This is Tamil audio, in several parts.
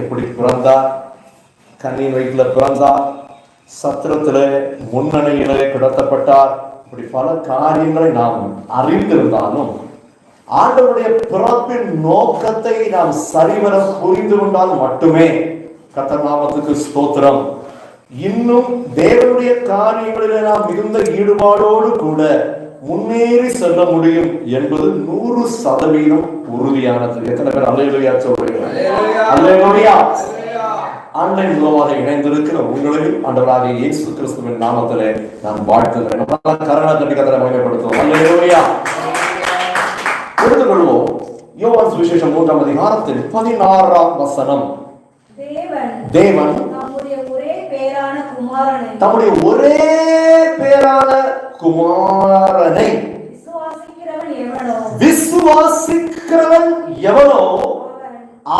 எப்படி பிறந்தார் கண்ணின் வயிற்றுல பிறந்தார் சத்திரத்தில் முன்னணியிலே கிடத்தப்பட்டார். இப்படி பல காரியங்களை நாம் அறிந்திருந்தாலும் ஆண்டவருடைய பிறப்பின் நோக்கத்தை நாம் சரிவர புரிந்து கொண்டால் மட்டுமே கத்தநாமத்துக்கு ஸ்தோத்திரம். இன்னும் தேவனுடைய காரியங்களில் நாம் மிகுந்த ஈடுபாடோடு கூட முன்னேறி செல்ல முடியும் என்பது நூறு சதவீதம் உறுதியானது. எத்தனை பேர் அல்லையா சொல்றீங்க? அல்லையா ஆன்லைன் மூலமாக இணைந்திருக்கிற உங்களையும் ஆண்டவராகிய இயேசு கிறிஸ்துவின் நாமத்திலே நான் வாழ்த்துகிறேன். கரண கத்தரை மகிமைப்படுத்துவோம். அல்லேலூயா. எடுத்துக்கொள்வோம். யோவான் சுவிசேஷம் மூன்றாம் அதிகாரத்தில் பதினாறாம் வசனம். தேவன் தேவன் நம்முடைய ஒரே பேரான குமாரனை தம்முடைய ஒரே பேரான குமாரனை விசுவாசிக்கிறவன் எவனோ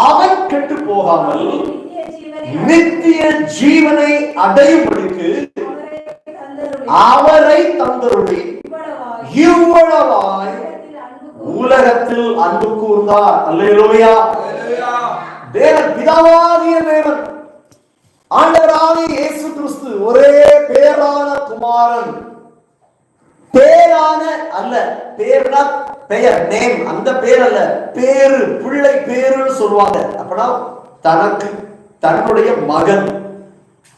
அவன் கெட்டு போகாமல் நித்திய ஜீவனை நித்திய ஜீவனை அடையும்படிக்கு அவரை தந்தருளி தந்தருளி இவ்வளவாய் உலகத்தில் அன்பு கூர்ந்தார் அல்லேலூயா தேவன் பிதாவாகிய தேவன் ஆண்டவராகிய இயேசு கிறிஸ்து ஒரே பேரான குமாரன் பேரான அல்ல பேர்னா பெயர் நேம் அந்த பேர் அல்ல பேரு பிள்ளை பேருன்னு சொல்லுவாங்க. அப்பனா தனக்கு தன்னுடைய மகன்.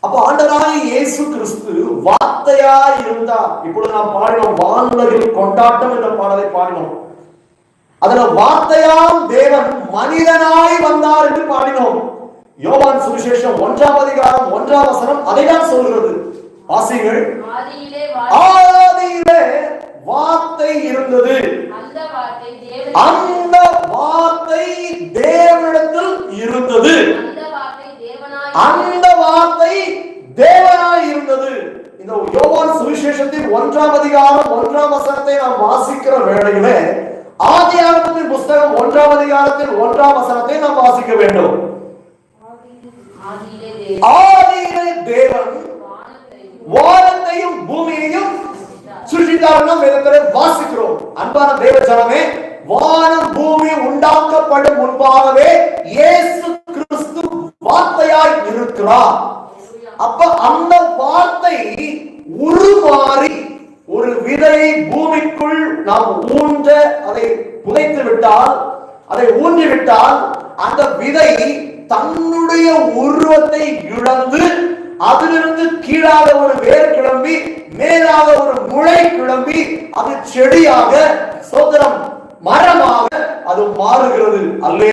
அப்போ ஆண்டவராகிய இயேசு கிறிஸ்து வார்த்தையா இருந்தார். இப்பொழுது நாம் பாடினோம் வானுலகில் கொண்டாட்டம் என்ற பாடலை பாடினோம். அதுல வார்த்தையாம் தேவன் மனிதனாய் வந்தார் என்று பாடினோம். யோவான் சுவிசேஷம் ஒன்றாம் அதிகாரம் ஒன்றாம் வசனம் அதை தான் சொல்கிறது. வாசிகள் ஆதியிலே வார்த்தை இருந்தது. அந்த வார்த்தை தேவனிடத்தில் இருந்தது. அந்த வார்த்தை தேவனாய் இருந்தது. இந்த யோவான் சுவிசேஷத்தின் ஒன்றாம் அதிகாரம் ஒன்றாம் வசனத்தை நாம் வாசிக்கிற வேளையிலே ஆதியாகமத்தின் புஸ்தகம் ஒன்றாம் அதிகாரத்தின் ஒன்றாம் வசனத்தை நாம் வாசிக்க வேண்டும். ஆதியிலே தேவன் ஆதியிலே தேவன் வானத்தையும் வானத்தையும் பூமியையும் சுஷித்தார்கள் வேதத்திலே வாசிக்கிறோம். அன்பான தேவ ஜனமே வானம் பூமி உண்டாக்கப்படும் முன்பாகவே இயேசு கிறிஸ்து வார்த்தையாய் இருக்கிறார் அப்ப அந்த வார்த்தை உருமாறி ஒரு விதையை பூமிக்குள் நாம் ஊன்ற அதை புதைத்து விட்டால் அதை ஊன்றி விட்டால் அந்த விதை தன்னுடைய உருவத்தை இழந்து அதிலிருந்து கீழாக ஒரு வேர் கிளம்பி மேலாக ஒரு முளை கிளம்பி அது செடியாக சோதரம் மரமாக அது மாறுகிறது அல்ல.